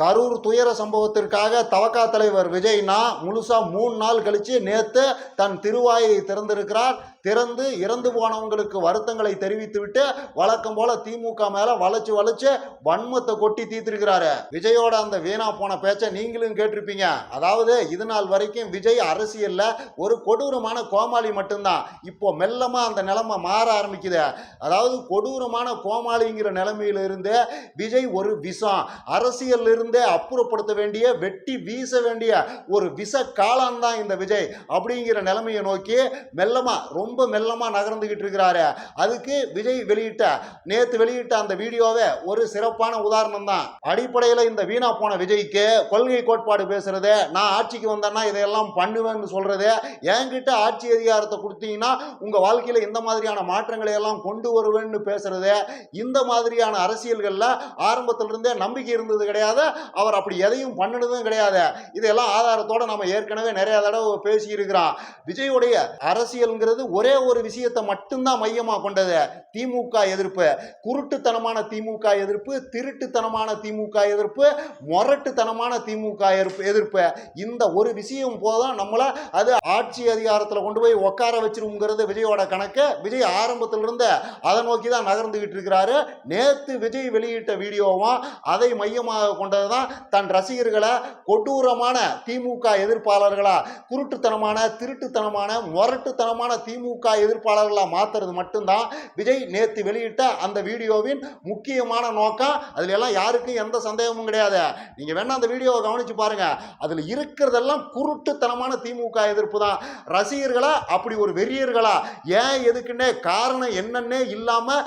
கரூர் துயர சம்பவத்திற்காக தவக்கா தலைவர் விஜய்னா முழுசா மூணு நாள் கழிச்சு நேற்று தன் திருவாயை திறந்திருக்கிறார். திறந்து இறந்து போனவங்களுக்கு வருத்தங்களை தெரிவித்துவிட்டு வழக்கம் போல திமுக மேல வளைச்சு வளைச்சு வன்மத்தை கொட்டி தீர்த்திருக்கிறாரு. விஜயோட அந்த வீணா போன பேச்சை நீங்களும் கேட்டிருப்பீங்க. அதாவது இது நாள் வரைக்கும் விஜய் அரசியல்ல ஒரு கொடூரமான கோமாளி மட்டும்தான். இப்போ மெல்லமா அந்த நிலைமை மாற ஆரம்பிக்குது. அதாவது கொடூரமான கோமாளிங்கிற நிலைமையில இருந்து விஜய் ஒரு விஷம் அரசியல் இருந்தே அப்புறப்படுத்த வேண்டிய வெட்டி வீச வேண்டிய ஒரு விஷ காலம் தான் இந்த விஜய். அப்படிங்கிற நிலைமையை நோக்கி மெல்லமா ரொம்ப ரொம்ப மெல்லமாக நகர்ந்துகிட்டு இருக்கிறாரு. அதுக்கு விஜய் வெளியிட்ட நேற்று வெளியிட்ட அந்த வீடியோவே ஒரு சிறப்பான உதாரணம் தான். அடிப்படையில் இந்த வீணா போன விஜய்க்கு கொள்கை கோட்பாடு பேசுறது நான் ஆட்சிக்கு வந்தேன்னா இதையெல்லாம் பண்ணுவேன்னு சொல்றது என்கிட்ட ஆட்சி அதிகாரத்தை கொடுத்தீங்கன்னா உங்க வாழ்க்கையில் இந்த மாதிரியான மாற்றங்களை எல்லாம் கொண்டு வருவேன்னு பேசுறது இந்த மாதிரியான அரசியல்களில் ஆரம்பத்திலிருந்தே நம்பிக்கை இருந்தது கிடையாது. அவர் அப்படி எதையும் பண்ணினதும் கிடையாது. இதெல்லாம் ஆதாரத்தோட நம்ம ஏற்கனவே நிறைய தடவை பேசியிருக்கிறோம். விஜயோடைய அரசியல்ங்கிறது ஒரு ஒரே ஒரு விஷயத்தை மட்டும்தான் மையமாக கொண்டது. திமுக எதிர்ப்பு. குருட்டுத்தனமான திமுக எதிர்ப்பு திருட்டுத்தனமான திமுக எதிர்ப்பு முரட்டுத்தனமான திமுக எதிர்ப்பு எதிர்ப்பு. இந்த ஒரு விஷயம் போதும் நம்மளை அது ஆட்சி அதிகாரத்தில் கொண்டு போய் உட்கார வச்சிருங்கிறது விஜயோட கணக்கு. விஜய் ஆரம்பத்திலிருந்து அதை நோக்கி தான் நகர்ந்துகிட்டு இருக்கிறாரு. நேற்று விஜய் வெளியிட்ட வீடியோவும் அதை மையமாக கொண்டது தான் தன் ரசிகர்களை கொடூரமான திமுக எதிர்ப்பாளர்களா குருட்டுத்தனமான திருட்டுத்தனமான முரட்டுத்தனமான திமுக முக எதிர்ப்பாளர்களாக மாற்றுறது மட்டும்தான். விஜய் நேற்று வெளியிட்ட அந்த வீடியோவின் முக்கியமான நோக்கம் அதில் எல்லாம் யாருக்கும் எந்த சந்தேகமும் கிடையாது. நீங்கள் வேணால் அந்த வீடியோவை கவனித்து பாருங்கள் அதில் இருக்கிறதெல்லாம் குருட்டுத்தனமான திமுக எதிர்ப்பு தான். ரசிகர்களா? அப்படி ஒரு வெறியர்களா? ஏன் எதுக்குன்னே காரணம் என்னன்னே இல்லாமல்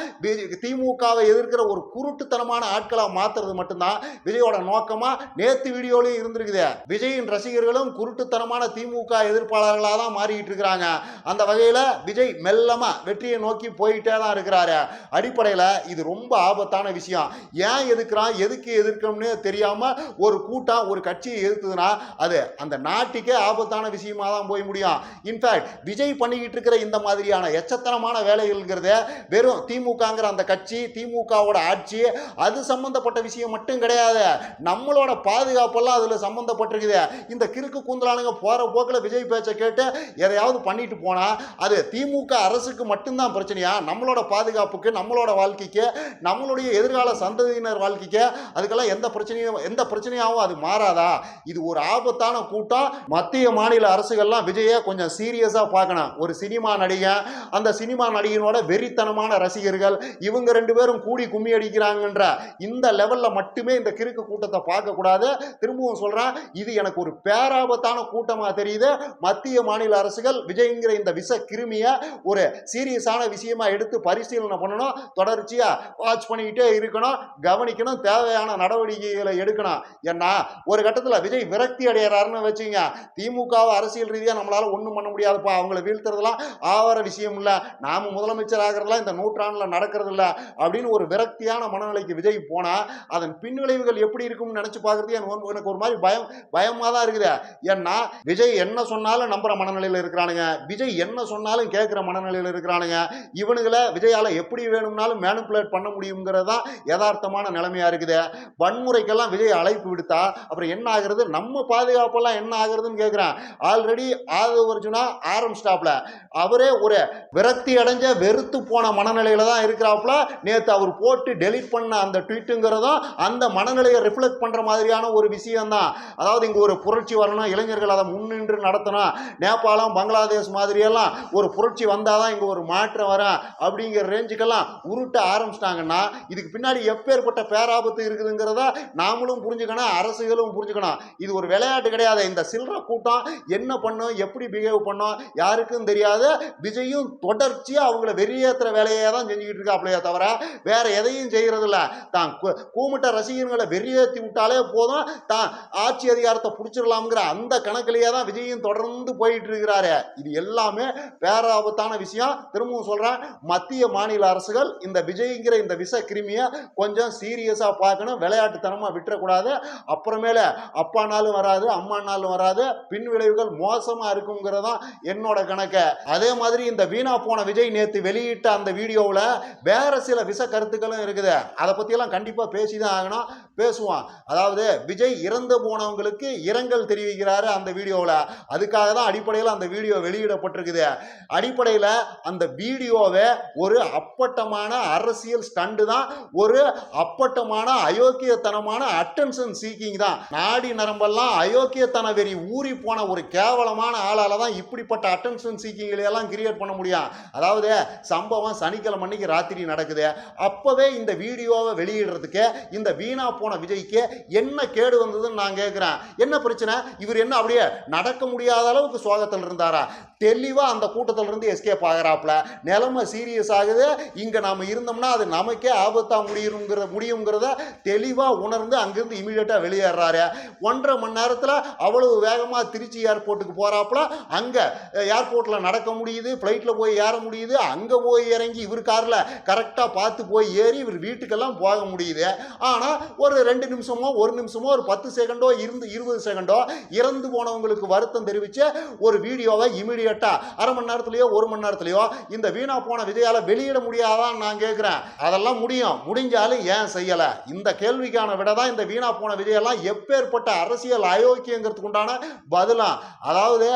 திமுகவை எதிர்க்கிற ஒரு குருட்டுத்தனமான ஆட்களாக மாற்றுறது மட்டும்தான் விஜயோட நோக்கமாக நேற்று வீடியோலையும் இருந்திருக்குது. விஜயின் ரசிகர்களும் குருட்டுத்தனமான திமுக எதிர்ப்பாளர்களாக தான் மாறிக்கிட்டு இருக்கிறாங்க. அந்த வகையில் விஜய் மெல்லமா வெற்றியை நோக்கி போயிட்டே தான் இருக்கிறாரு. அடிப்படையில் இது ரொம்ப ஆபத்தான விஷயம். ஏன் எதுக்குறான் எதுக்கு எதிர்க்கணும்னு தெரியாம ஒரு கூட்டம் ஒரு கட்சியை எதிர்த்ததுன்னா அது அந்த நாட்டுக்கே ஆபத்தான விஷயமா தான் போய் முடியும். இன்ஃபேக்ட் விஜய் பண்ணிக்கிட்டு இருக்கிற இந்த மாதிரியான எச்சத்தனமான வேலைகள்ங்கிறத வெறும் திமுகங்கிற அந்த கட்சி திமுகவோட ஆட்சி அது சம்பந்தப்பட்ட விஷயம் மட்டும் கிடையாது. நம்மளோட பாதுகாப்பெல்லாம் அதில் சம்மந்தப்பட்டிருக்குது இந்த கிறுக்கு கூந்தலானுங்க போகிற போக்கில் விஜய் பேச்சை கேட்டு எதையாவது பண்ணிட்டு போனால் அது திமுக அரசுக்கு மட்டும்தான் பிரச்சனையா? நம்மளோட பாதுகாப்புக்கு நம்மளோட வாழ்க்கைக்கு நம்மளுடைய எதிர்கால சந்ததியினர் வாழ்க்கைக்கு அதுக்கெல்லாம் எந்த பிரச்சனையும் எந்த பிரச்சனையாகவும் அது மாறாதா? இது ஒரு ஆபத்தான கூட்டம். மத்திய மாநில அரசுகள்லாம் விஜயை கொஞ்சம் சீரியஸாக பார்க்கணும். ஒரு சினிமா நடிகன் அந்த சினிமா நடிகனோட வெறித்தனமான ரசிகர்கள் இவங்க ரெண்டு பேரும் கூடி கும்மி அடிக்கிறாங்கன்ற இந்த லெவலில் மட்டுமே இந்த கிறுக்கு கூட்டத்தை பார்க்கக்கூடாது. திரும்பவும் சொல்கிறேன் இது எனக்கு ஒரு பேராபத்தான கூட்டமாக தெரியுது. மத்திய மாநில அரசுகள் விஜய்ங்கிற இந்த விஷ கிருமியை ஒரு சீரியஸான விஷயமா எடுத்து பரிசீலனை பண்ணணும் தொடர்ச்சியாக வாட்ச் பண்ணிக்கிட்டே இருக்கணும் கவனிக்கணும் தேவையான நடவடிக்கைகளை எடுக்கணும். ஏன்னா ஒரு கட்டத்தில் விஜய் விரக்தி அடையிறாருன்னு வச்சுங்க. திமுகவை அரசியல் ரீதியாக நம்மளால் ஒன்றும் பண்ண முடியாதுப்பா. அவங்கள வீழ்த்துறதுலாம் ஆவர விஷயம் இல்லை. நாம முதலமைச்சர் ஆகிறதுலாம் இந்த நூற்றாண்டில் நடக்கிறது இல்லை அப்படின்னு ஒரு விரக்தியான மனநிலைக்கு விஜய் போனால் அதன் பின்விளைவுகள் எப்படி இருக்கும்னு நினச்சி பார்க்குறது எனக்கு எனக்கு ஒரு மாதிரி பயம் பயமாக தான் இருக்குது. ஏன்னா விஜய் என்ன சொன்னாலும் நம்புற மனநிலையில் இருக்கிறானுங்க. விஜய் என்ன சொன்னாலும் கேட்குற மனநிலையில் இருக்கிறானுங்க. இவனுங்களை விஜயால எப்படி வேணும்னாலும் மேனுப்புலேட் பண்ண முடியுங்கிறது தான் யதார்த்தமான நிலைமையா இருக்குது. வன்முறைக்கெல்லாம் விஜய் அழைப்பு விடுத்தா அப்புறம் என்ன ஆகுறது? நம்ம பாதுகாப்பெல்லாம் என்ன ஆகுறதுன்னு கேட்குறேன். ஆல்ரெடி ஆதவ அர்ஜுனா ஆரம் ஸ்டாப்ல அவரே ஒரு விரக்தி அடைஞ்ச வெறுத்து போன மனநிலையில தான் இருக்கிறாப்புல. நேற்று அவர் போட்டு டெலீட் பண்ண அந்த ட்வீட்டுங்கிறதும் அந்த மனநிலையை ரிஃப்ளெக்ட் பண்ற மாதிரியான ஒரு விஷயம்தான். அதாவது இங்க ஒரு புரட்சி வரணும் இளைஞர்கள் அதை முன்னின்று நடத்தணும். நேபாளம் பங்களாதேஷ் மாதிரியெல்லாம் ஒரு புரட்சி வந்தாதான் இங்கே ஒரு மாற்றம் வரும் அப்படிங்கிற ரேஞ்சுக்கெல்லாம் உருட்ட ஆரம்பிச்சிட்டாங்கன்னா இதுக்கு பின்னாடி எப்பேற்பட்ட பேராபத்து இருக்குதுங்கிறத நாமளும் புரிஞ்சுக்கணும் அரசுகளும் புரிஞ்சுக்கணும். இது ஒரு விளையாட்டு கிடையாது. இந்த சில்லற கூட்டம் என்ன பண்ணும் எப்படி பிஹேவ் பண்ணும் யாருக்கும் தெரியாது விஜயும் தொடர்ச்சியாக அவங்கள வெறியேற்றுற வேலையை தான் செஞ்சுக்கிட்டு இருக்காப்லையே தவிர வேற எதையும் செய்கிறதில்ல தான் கூமிட்ட ரசிகர்களை வெறியேற்றி விட்டாலே போதும். தான் ஆட்சி அதிகாரத்தை பிடிச்சிடலாம்ங்கிற அந்த கணக்கிலேயே தான் விஜயும் தொடர்ந்து போயிட்டு இருக்கிறாரு. இது எல்லாமே வேற ஆபத்தான விஷயம். திரும்பவும் சொல்றேன் மத்திய மாநில அரசுகள் இந்த விஜய்ங்கிற இந்த விஷ கிருமியை கொஞ்சம் சீரியஸா பார்க்கணும் விளையாட்டுத்தனமா விட்டுறக்கூடாது. அப்புறமேல அப்பானாலும் வராது அம்மானாலும் வராது பின் விளைவுகள் மோசமா இருக்குங்கிறதான் என்னோட கணக்கு. அதே மாதிரி இந்த வீணா போன விஜய் நேத்து வெளியிட்ட அந்த வீடியோவில் வேற சில விஷ கருத்துக்களும் இருக்குது. அதை பற்றியெல்லாம் கண்டிப்பாக பேசி தான் ஆகணும். பேசுவோம். அதாவது விஜய் இறந்து போனவங்களுக்கு இரங்கல் தெரிவிக்கிறாரு அந்த வீடியோவில். அதுக்காக தான் அடிப்படையில் அந்த வீடியோ வெளியிடப்பட்டிருக்குது. அடிப்படையில் அந்த வீடியோவை ஒரு அப்பட்டமான அரசியல் ஸ்டண்டு தான் ஒரு அப்பட்டமான அயோக்கியத்தனமான அட்டென்ஷன் சீக்கிங் தான். நாடி நரம்பெல்லாம் அயோக்கியத்தன வெறி ஊறி போன ஒரு கேவலமான ஆளால தான் இப்படிப்பட்ட அட்டென்ஷன் சீக்கிங்களை எல்லாம் கிரியேட் பண்ண முடியும். அதாவது சம்பவம் சனிக்கிழமை அன்னைக்கு ராத்திரி நடக்குது. அப்போவே இந்த வீடியோவை வெளியிடுறதுக்கு இந்த வீணா போன விஜய்க்கு என்ன கேடு வந்ததுன்னு நான் கேட்குறேன் என்ன பிரச்சனை? இவர் என்ன அப்படியே நடக்க முடியாத அளவுக்கு சோகத்தில் இருந்தாரா? தெளிவாக அந்த கூட்டத்தில் இருந்து எஸ்கேப் ஆகிறாப்புல. நிலைமை சீரியஸ் ஆகுது. இங்க நாம் இருந்தோம்னா அது நமக்கே ஆபத்தா முடியுங்கிற முடியுங்கிறத தெளிவா உணர்ந்து அங்கிருந்து இமீடியட்டாக வெளியேறாரு. ஒன்றரை மணி நேரத்துல அவ்வளவு வேகமா திருச்சி ஏர்போர்ட்டுக்கு போறாப்புல. அங்க ஏர்போர்ட்ல நடக்க முடியுது. ஃப்ளைட்ல போய் ஏற முடியுது. அங்க போய் இறங்கி இவர் கார்ல கரெக்டா பார்த்து போய் ஏறி இவர் வீட்டுக்கெல்லாம் போக முடியுது. ஆனா ஒரு ரெண்டு நிமிஷமோ ஒரு நிமிஷமோ ஒரு பத்து செகண்டோ இருந்து இருபது செகண்டோ இறந்து போனவங்களுக்கு வருத்தம் தெரிவித்து ஒரு வீடியோவை இமீடியட்டாக அரை மணி நேரத்தில் நேரத்திலயோ ஒரு மணி நேரத்திலயோ இந்த வீணா போன விஜயால வெளியிட முடியாதான்னு நான் கேட்கிறேன். அதெல்லாம் முடியும். முடிஞ்சாலும் ஏன் செய்யல? இந்த கேள்விக்கான விட தான் இந்த வீணா போன விஜயெல்லாம் எப்பேற்பட்ட அரசியல் அயோக்கியங்கிறதுக்கு உண்டான பதிலாம் அதாவது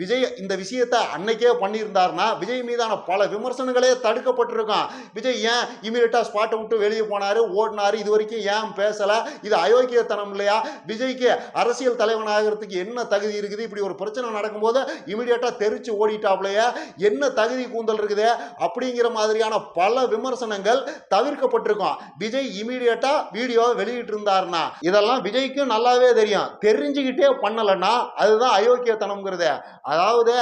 விஜய் இந்த விஷயத்தை அன்னைக்கே பண்ணியிருந்தாருன்னா விஜய் மீதான பல விமர்சனங்களே தடுக்கப்பட்டிருக்கும். விஜய் ஏன் இமீடியட்டா ஸ்பாட்டை விட்டு வெளியே போனாரு ஓடினாரு இது வரைக்கும் ஏன் பேசல? இது அயோக்கியத்தனம் இல்லையா? விஜய்க்கு அரசியல் தலைவன் ஆகிறதுக்கு என்ன தகுதி இருக்குது? இப்படி ஒரு பிரச்சனை நடக்கும்போது இமீடியட்டா தெரிச்சு ஓடிட்டாப்லையே. என்ன தகுதி கூந்தல் இருக்குது அப்படிங்கிற மாதிரியான பல விமர்சனங்கள் தவிர்க்கப்பட்டிருக்கும். விஜய் இமீடியட்டா வீடியோவை வெளியிட்டிருந்தாருன்னா இதெல்லாம் விஜய்க்கும் நல்லாவே தெரியும். தெரிஞ்சுக்கிட்டே பண்ணலைன்னா அதுதான் அயோக்கியத்தனம்ங்கிறது. அதாவது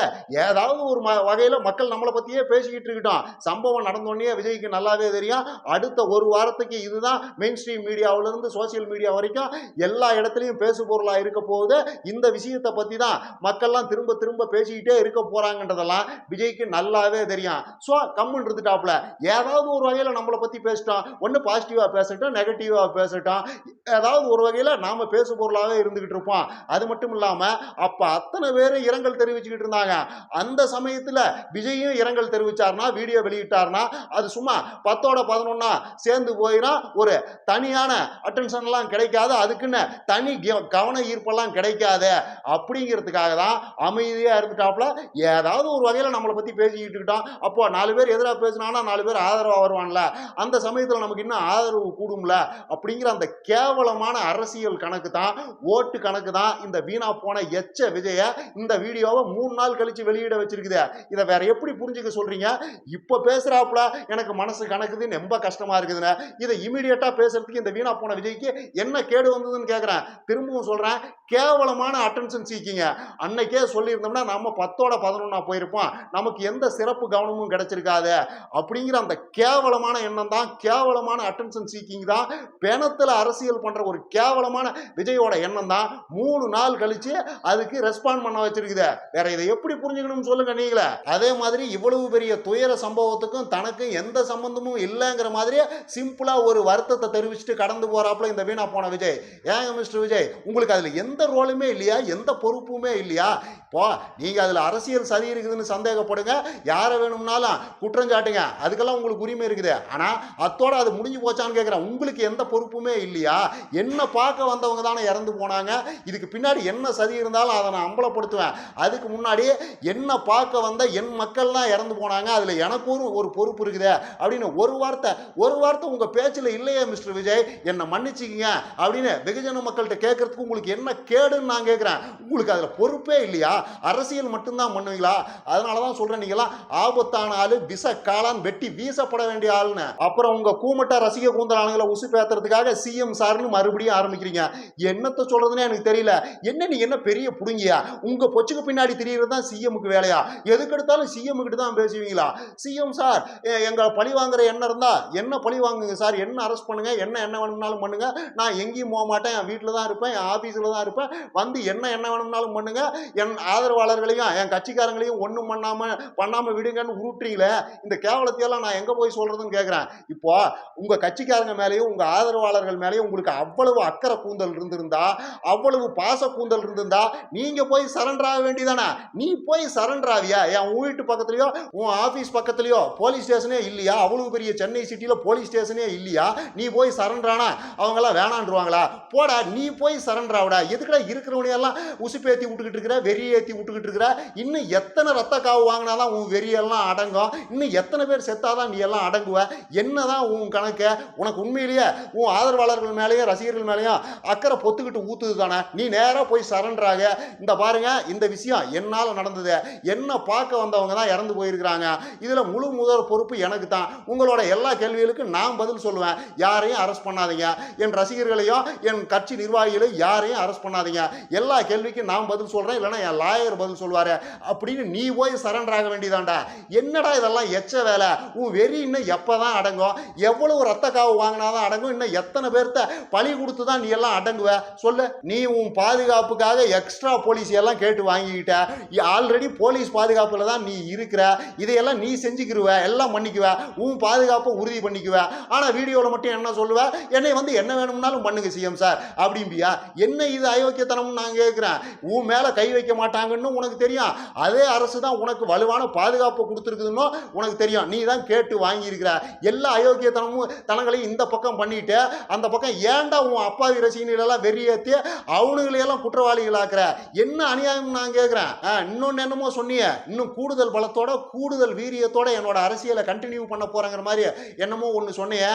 ஏதாவது ஒரு ம வகையில் மக்கள் நம்மளை பற்றியே பேசிக்கிட்டு இருக்கட்டும். சம்பவம் நடந்தோடனே விஜய்க்கு நல்லாவே தெரியும். அடுத்த ஒரு வாரத்துக்கு இதுதான் மெயின் ஸ்ட்ரீம் மீடியாவிலிருந்து சோசியல் மீடியா வரைக்கும் எல்லா இடத்துலையும் பேசு பொருளாக இருக்க போகுது. இந்த விஷயத்தை பற்றி தான் மக்கள்லாம் திரும்ப திரும்ப பேசிக்கிட்டே இருக்க போகிறாங்கன்றதெல்லாம் விஜய்க்கு நல்லாவே தெரியும். ஸோ கம்முன்னு இருந்துட்டாப்புல. ஏதாவது ஒரு வகையில் நம்மளை பற்றி பேசிட்டோம் ஒன்று பாசிட்டிவாக பேசட்டும் நெகட்டிவாக பேசட்டும் ஏதாவது ஒரு வகையில் நாம் பேசு பொருளாகவே இருந்துக்கிட்டு இருப்போம். அது மட்டும் இல்லாமல் அப்போ அத்தனை பேரும் இரங்கல் தெரிவிச்சுக்கிட்டு இருந்தாங்க. அந்த சமயத்தில் விஜயும் இரங்கல் தெரிவித்தார்னா வீடியோ வெளியிட்டார்னா அது சும்மா பத்தோட பதினொன்னா சேர்ந்து போயினா ஒரு தனியான அட்டென்ஷன்லாம் கிடைக்காது. அதுக்குன்னு தனி கவன ஈர்ப்பெல்லாம் கிடைக்காது. அப்படிங்கிறதுக்காக தான் அமைதியாக இருந்துட்டாப்புல. ஏதாவது ஒரு வகையில் நம்மளை பற்றி பேசிக்கிட்டு இருக்கிட்டோம் அப்போ நாலு பேர் எதிராக பேசினானா நாலு பேர் ஆதரவாக வருவான்ல. அந்த சமயத்தில் நமக்கு இன்னும் ஆதரவு கூடும்ல? அப்படிங்கிற அந்த கேவலமான அரசியல் கணக்கு தான் ஓட்டு கணக்கு தான் இந்த வீணா போன எச்ச விஜய இந்த வீடியோவை மூணு நாள் கழிச்சு வெளியிட வச்சிருக்குது. இதை வேற எப்படி புரிஞ்சுக்க சொல்றீங்க? இப்போ பேசுறாப்புல எனக்கு மனசு கணக்குது ரொம்ப கஷ்டமா இருக்குதுன்னு. இதை இமீடியட்டா பேசுறதுக்கு இந்த வீணா போன விஜய்க்கு என்ன கேடு வந்ததுன்னு கேட்குறேன் திரும்பவும் சொல்றேன் கேவலமான அட்டென்ஷன் சீக்கிங்க அன்னைக்கே சொல்லியிருந்தோம்னா நம்ம பத்தோட பதினொன்னா போயிருப்போம். நமக்கு எந்த சிறப்பு கவனமும் கிடைச்சிருக்காது. அப்படிங்கிற அந்த கேவலமான எண்ணம் தான் கேவலமான அட்டென்ஷன் சீக்கிங் தான் பிணத்தில் அரசியல் பண்ணுற ஒரு கேவலமான விஜயோட எண்ணம் தான். மூணு நாள் கழிச்சு அதுக்கு ரெஸ்பாண்ட் பண்ண வச்சிருக்குது. வேற இதை எப்படி புரிஞ்சுக்கணும்னு சொல்லுங்க நீங்களே. அதே மாதிரி இவ்வளவு பெரிய துயர சம்பவத்துக்கும் தனக்கும் எந்த சம்பந்தமும் இல்லைங்கிற மாதிரி சிம்பிளாக ஒரு வருத்தத்தை தெரிவிச்சுட்டு கடந்து போகிறாப்புல இந்த வீணா போன விஜய். ஏங்க மிஸ்டர் விஜய்? உங்களுக்கு அதில் எந்த எந்த ரோலுமே இல்லையா? எந்த பொறுப்புமே இல்லையா? இப்போ நீங்கள் அதில் அரசியல் சதி இருக்குதுன்னு சந்தேகப்படுங்க. யாரை வேணும்னாலும் குற்றம் சாட்டுங்க. அதுக்கெல்லாம் உங்களுக்கு உரிமை இருக்குது. ஆனால் அத்தோட அது முடிஞ்சு போச்சான்னு கேட்குறேன் உங்களுக்கு எந்த பொறுப்புமே இல்லையா? என்ன பார்க்க வந்தவங்க தானே இறந்து போனாங்க. இதுக்கு பின்னாடி என்ன சதி இருந்தாலும் அதை நான் அம்பலப்படுத்துவேன். அதுக்கு முன்னாடி என்ன பார்க்க வந்த என் மக்கள் தான் இறந்து போனாங்க. அதில் எனக்கும் ஒரு ஒரு பொறுப்பு இருக்குது. அப்படின்னு ஒரு வார்த்தை ஒரு வார்த்தை உங்கள் பேச்சில் இல்லையே மிஸ்டர் விஜய். என்னை மன்னிச்சிக்கிங்க அப்படின்னு வெகுஜன மக்கள்கிட்ட கேட்கறதுக்கு உங்களுக்கு என்ன கேடுன்னு நான் கேட்குறேன். உங்களுக்கு அதில் பொறுப்பே இல்லையா? அரசியல் மட்டும்தான் பண்ணுவீங்களா? அதனால தான் சொல்கிறேன் நீங்களாம் ஆபத்தான ஆளு விச காளான் வெட்டி வீசப்பட வேண்டிய ஆளுன்னு. அப்புறம் உங்கள் கூமட்ட ரசிக கூந்தலானுங்களை உசு பேத்துறதுக்காக சிஎம் சார்னு மறுபடியும் ஆரம்பிக்கிறீங்க. என்னத்தை சொல்கிறதுனே எனக்கு தெரியல. என்ன நீ என்ன பெரிய புடுங்கியா? உங்கள் பொச்சுக்கு பின்னாடி தெரியறது தான் சிஎம்க்கு வேலையா? எதுக்கு எடுத்தாலும் சிஎம் கிட்ட தான் பேசுவீங்களா? சிஎம் சார் எங்களை பழி வாங்குற எண்ணம் இருந்தால் என்ன பழி வாங்குங்க சார்? என்ன அரெஸ்ட் பண்ணுங்கள் என்ன என்ன வேணும்னாலும் பண்ணுங்கள் நான் எங்கேயும் போக மாட்டேன். என் வீட்டில் தான் இருப்பேன். என் ஆஃபீஸில் தான் இருப்பேன். வந்து என்ன என்ன வேணும்னாலும் பண்ணுங்க. என் ஆதரவாளர்களையும் என் கட்சிக்காரங்களையும் ஒன்றும் பண்ணாம பண்ணாம விடுங்கன்னு உருட்டுறீங்களே இந்த கேவலத்தையெல்லாம் நான் எங்க போய் சொல்றதுன்னு கேட்குறேன் இப்போ உங்க கட்சிக்காரங்க மேலேயும் உங்க ஆதரவாளர்கள் மேலேயும் உங்களுக்கு அவ்வளவு அக்கறை கூந்தல் இருந்திருந்தா அவ்வளவு பாச கூந்தல் இருந்திருந்தா நீங்க போய் சரண்டர் ஆக வேண்டியதானே? நீ போய் சரண்டர் ஆவியா? என் வீட்டு பக்கத்துலயோ உன் ஆபீஸ் பக்கத்துலயோ போலீஸ் ஸ்டேஷனே இல்லையா? அவ்வளவு பெரிய சென்னை சிட்டியில போலீஸ் ஸ்டேஷனே இல்லையா? நீ போய் சரண்டர் ஆனா அவங்களாம் வேணான்றுவாங்களா? போடா நீ போய் சரண்டர் ஆகுடா எதுக்குடா இருக்கிறவனையெல்லாம் உசுப்பேத்தி விட்டுக்கிட்டு இருக்கிற வெறி ஏற்றி விட்டுக்கிட்டு இருக்கிற. இன்னும் எத்தனை ரத்த காவு வாங்கினாதான் உன் வெறியெல்லாம் அடங்கும்? இன்னும் எத்தனை பேர் செத்தாதான் நீ எல்லாம் அடங்குவ? என்னதான் உன் கணக்கு? உனக்கு உண்மையிலேயே உன் ஆதரவாளர்கள் மேலேயும் ரசிகர்கள் மேலேயும் அக்கறை பொத்துக்கிட்டு ஊத்துது தானே? நீ நேராக போய் சரண்டராக இந்த பாருங்க இந்த விஷயம் என்னால் நடந்தது. என்ன பார்க்க வந்தவங்க தான் இறந்து போயிருக்கிறாங்க. இதில் முழு முதல் பொறுப்பு எனக்கு தான். உங்களோட எல்லா கேள்விகளுக்கும் நான் பதில் சொல்லுவேன். யாரையும் அரெஸ்ட் பண்ணாதீங்க. என் ரசிகர்களையும் என் கட்சி நிர்வாகிகளையும் யாரையும் அரெஸ்ட் பண்ணாதீங்க எல்லா கேள்விக்கும் நான் பதில் சொல்கிறேன் இல்லைன்னா என் லாயர் பதில் சொல்லுவார் அப்படின்னு நீ போய் சரண்டர் ஆக வேண்டியதாண்டா என்னடா இதெல்லாம் எச்ச வேலை? உன் வெறி இன்னும் எப்போ தான் அடங்கும்? எவ்வளவு ரத்த காவு வாங்கினாதான் அடங்கும்? இன்னும் எத்தனை பேர்த்த பழி கொடுத்து தான் நீ எல்லாம் அடங்குவ? சொல்லு. நீ உன் பாதுகாப்புக்காக எக்ஸ்ட்ரா போலீஸ் எல்லாம் கேட்டு வாங்கிக்கிட்ட. ஆல்ரெடி போலீஸ் பாதுகாப்பில் தான் நீ இருக்கிற. இதையெல்லாம் நீ செஞ்சுக்கிருவ. எல்லாம் பண்ணிக்குவ. உன் பாதுகாப்பை உறுதி பண்ணிக்குவ. ஆனால் வீடியோவில் மட்டும் என்ன சொல்லுவ? என்னை வந்து என்ன வேணும்னாலும் பண்ணுங்க சிஎம் சார் அப்படிம்பியா? என்ன இது அயோக்கியத்தனம்னு நான் கேட்குறேன். உன் மேலே கை வைக்க மாட்டாங்கன்னு உனக்கு தெரியும். அதே அரசு தான் உனக்கு வலுவான பாதுகாப்பு கொடுத்துருக்குதுன்னு உனக்கு தெரியும். நீ தான் கேட்டு வாங்கியிருக்கிற. எல்லா அயோக்கியத்தனமும் தனங்களையும் இந்த பக்கம் பண்ணிட்டு அந்த பக்கம் ஏன்டா உன் அப்பாவி ரசிகர்களெல்லாம் வெறியேற்றி அவனுங்களையெல்லாம் குற்றவாளிகளாக்குற? என்ன அநியாயம் நான் கேட்குறேன்? இன்னொன்று என்னமோ சொன்னியே. இன்னும் கூடுதல் பலத்தோட கூடுதல் வீரியத்தோட என்னோட அரசியலை கண்டினியூ பண்ண போறேங்கிற மாதிரி என்னமோ ஒன்று சொன்னியே.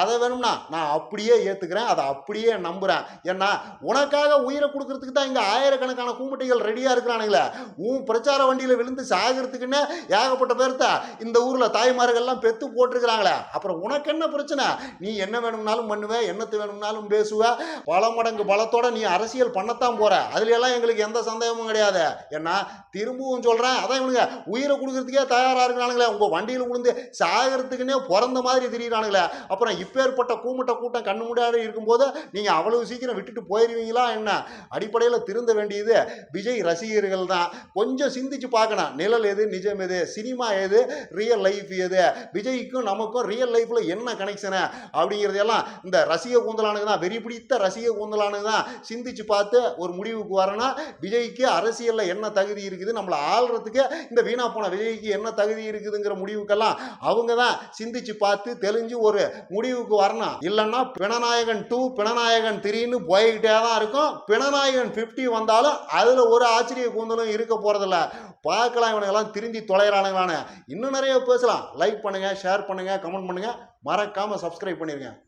அதை வேணும்னா நான் அப்படியே ஏற்றுக்கிறேன் அதை அப்படியே நம்புகிறேன் ஏன்னா உனக்காக உயிரை கொடுக்கறதுக்கு தான் இங்கே ஆயிரக்கணக்கான கூமுட்டைகள் ரெடியாக இருக்கிறானுங்களே. உன் பிரச்சார வண்டியில் விழுந்து சாகிறதுக்குன்னு ஏகப்பட்ட பேர்த்த இந்த ஊரில் தாய்மார்கள்லாம் பெத்து போட்டிருக்கிறாங்களே. அப்புறம் உனக்கு என்ன பிரச்சனை? நீ என்ன வேணும்னாலும் பண்ணுவேன் என்னத்து வேணும்னாலும் பேசுவ. பல மடங்கு பலத்தோட நீ அரசியல் பண்ணத்தான் போற. அதுல எல்லாம் எங்களுக்கு எந்த சந்தேகமும் கிடையாது. ஏன்னா திரும்பவும் சொல்றேன் அதான் இவனுங்க உயிரை கொடுக்கறதுக்கே தயாரா இருக்கிறானுங்களே. உங்க வண்டியில் விழுந்து சாகிறதுக்குன்னே பிறந்த மாதிரி தெரியிறானுங்களே. அப்புறம் இப்பேற்பட்ட கூமுட்ட கூட்டம் கண்ணு முடியாது இருக்கும்போது நீங்க அவ்வளவு சீக்கிரம் விட்டுட்டு போயிருவீங்களா என்ன? அடிப்படையில் திருந்த வேண்டியது விஜய் ரசிகர்கள் தான் கொஞ்சம் சிந்திச்சு பார்க்கணும். நிழல் எது நிஜம் எது சினிமா எது ரியல் லைஃப் எது? விஜய்க்கும் நமக்கும் ரியல் லைஃப்பில் என்ன கனெக்ஷனு அப்படிங்கிறதெல்லாம் இந்த ரசிக கூந்தலானுக்கு தான் வெறி பிடித்த ரசிக கூந்தலானுக்கு தான் சிந்திச்சு பார்த்து ஒரு முடிவுக்கு வரணும். விஜய்க்கு அரசியலில் என்ன தகுதி இருக்குது நம்மளை ஆள்றதுக்கு இந்த வீணா போன விஜய்க்கு என்ன தகுதி இருக்குதுங்கிற முடிவுக்கெல்லாம் அவங்க தான் சிந்திச்சு பார்த்து தெளிஞ்சு ஒரு முடிவுக்கு வரணும். இல்லைன்னா பிணநாயகன் டூ பிணநாயகன் த்ரீன்னு போய்கிட்டே தான் இருக்கும். பிணநாயகன் ஃபிஃப்டி வந்தாலும் அதில் ஒரு ஆச்சரிய கூந்தலும் இருக்க போகிறதில்ல பார்க்கலாம் இவனுங்கெல்லாம் திருந்தி தொலைகிறானுங்களான்னு இன்னும் நிறைய பேசலாம். லைக் பண்ணுங்கள் ஷேர் பண்ணுங்கள் கமெண்ட் பண்ணுங்கள் மறக்காமல் சப்ஸ்கிரைப் பண்ணிடுங்க